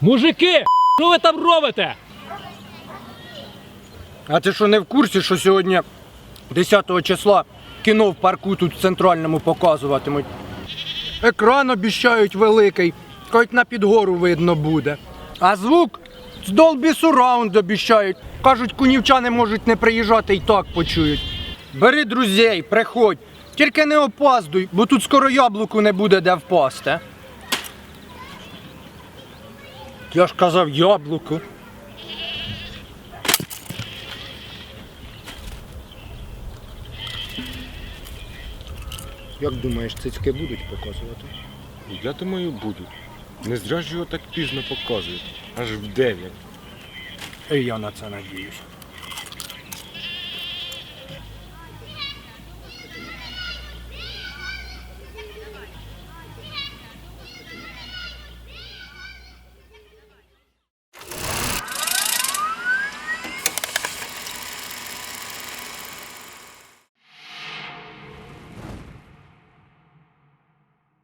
Мужики, що ви там робите? А ти що не в курсі, що сьогодні 10 числа кіно в парку тут в центральному показуватимуть? Екран обіщають великий, хоч на підгору видно буде. А звук з Dolby Surround обіщають. Кажуть, кунівчани можуть не приїжджати і так почують. Бери друзей, приходь. Тільки не опаздуй, бо тут скоро яблуку не буде де впасти. Я ж казав яблуко. Як думаєш, цицьки будуть показувати? Я думаю, будуть. Не зря ж його так пізно показують. Аж в дев'ять. І я на це надіюсь.